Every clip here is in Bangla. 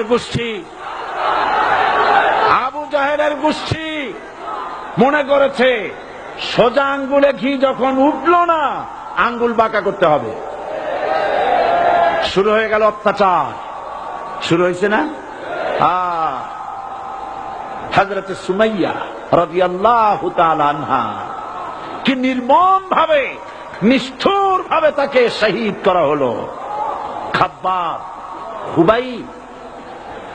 জাহেলের গোষ্ঠী। আবু জাহেলের গোষ্ঠী মনে করেছে, সোজা আঙ্গুলে ঘি যখন উঠল না, আঙ্গুল বাঁকা করতে হবে। শুরু হয়ে গেল অত্যাচার। শুরু হয়েছে না? হজরত সুমাইয়া রবি আল্লাহ আনহা কি নির্মম ভাবে নিষ্ঠুর ভাবে তাকে শহীদ করা হলো। খাব্বাব হুবাই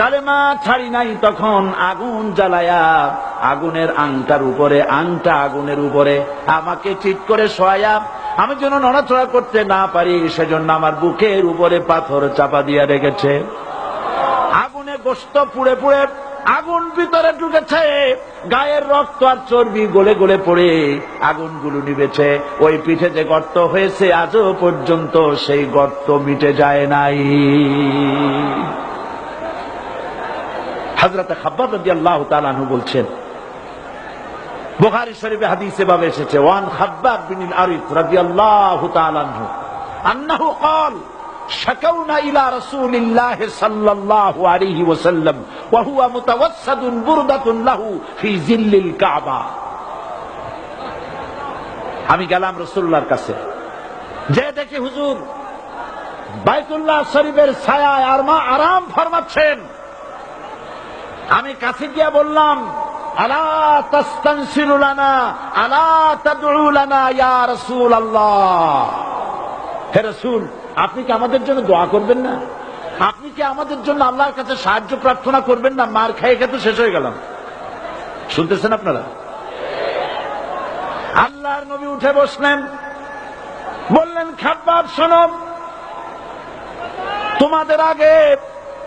কালেমা ছাড়ি নাই তখন আগুন জ্বালায়া, আগুনের আংটার উপরে, আংটা আগুনের উপরে আমাকে ঠিক করে শোয়া আমি যেন নড়াচড়া করতে না পারি, সেজন্য আমার বুকের উপরে পাথর চাপা দিয়ে রেখেছে। আগুনে গোস্ত পুড়ে পুড়ে আগুন ভিতরে ঢুকেছে, গায়ের রক্ত আর চর্বি গলে গলে পড়ে আগুনগুলো নিবেছে ওই পিঠে যে গর্ত হয়েছে, আজও পর্যন্ত সেই গর্ত মিটে যায় নাই। হাজরতে খাব্বাব রাদি আল্লাহ তালানহু বলছেন বুখারী শরীফে হাদিসে ভাবে এসেছে ওয়ান খাব্বাব বিন আরিফ রাদিয়াল্লাহু তাআলা আনহু আন্নাহু قال شكونا إلى رسول الله صلى الله عليه وسلم وهو متوسد بردة له في ظل الكعبة আমি গেলাম রসুল্লাহর কাছে যে দেখি হুজুর বাইতুল্লাহ শরীফের ছায়ায় আর মা আরাম ফরমাচ্ছেন আমি কাছে গিয়া বললাম আপনি কি আমাদের জন্য দোয়া করবেন না? আপনি কি আমাদের জন্য আল্লাহর কাছে সাহায্য প্রার্থনা করবেন না? মার খাই খেতে শেষ হয়ে গেলাম। শুনতেছেন আপনারা? আল্লাহর নবী উঠে বসলেন, বললেন, খাব্বাব, শোনো, তোমাদের আগে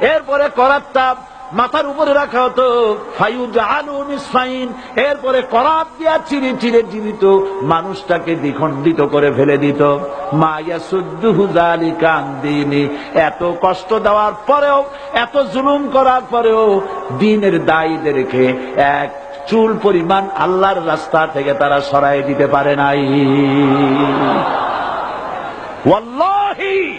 এরপরে করাতটা মাথার উপরে রাখা হতো। এরপরে করাত দিয়া চিরে চিরে জীবিত মানুষটাকে দ্বিখণ্ডিত করে ফেলে দিত। এত কষ্ট দেওয়ার পরেও, এত জুলুম করার পরেও দিনের দায়ীদেরকে এক চুল পরিমাণ আল্লাহর রাস্তা থেকে তারা সরাই দিতে পারে নাই। ওয়াল্লাহি!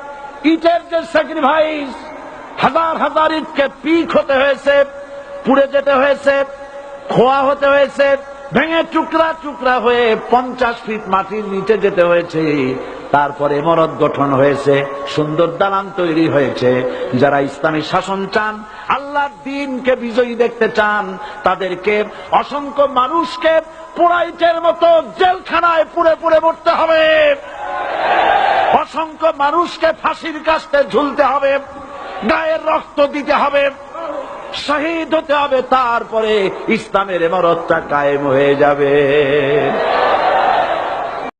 ইটের যে স্যাক্রিফাইস হাজার হাজার ইটকে পিক হতে হয়েছে, পুড়ে যেতে হয়েছে, খোয়া হতে হয়েছে ভেঙে টুকরা টুকরা হয়ে পঞ্চাশ ফিট মাটির নিচে যেতে হয়েছে। তারপরে মরদ গঠন হয়েছে, সুন্দর দালান তৈরি হয়েছে। যারা ইসলামী শাসন চান, আল্লাহর দিনকে বিজয়ী দেখতে চান, তাদেরকে অসংখ্য মানুষকে পোড়াইটের মতো জেলখানায় পুড়ে পুড়ে মরতে হবে। অসংখ্য মানুষকে ফাঁসির কাছতে ঝুলতে হবে, গায়ের রক্ত দিতে হবে। শহীদ হতে হবে তারপরে ইসলামের এমরতটা কায়েম হয়ে যাবে।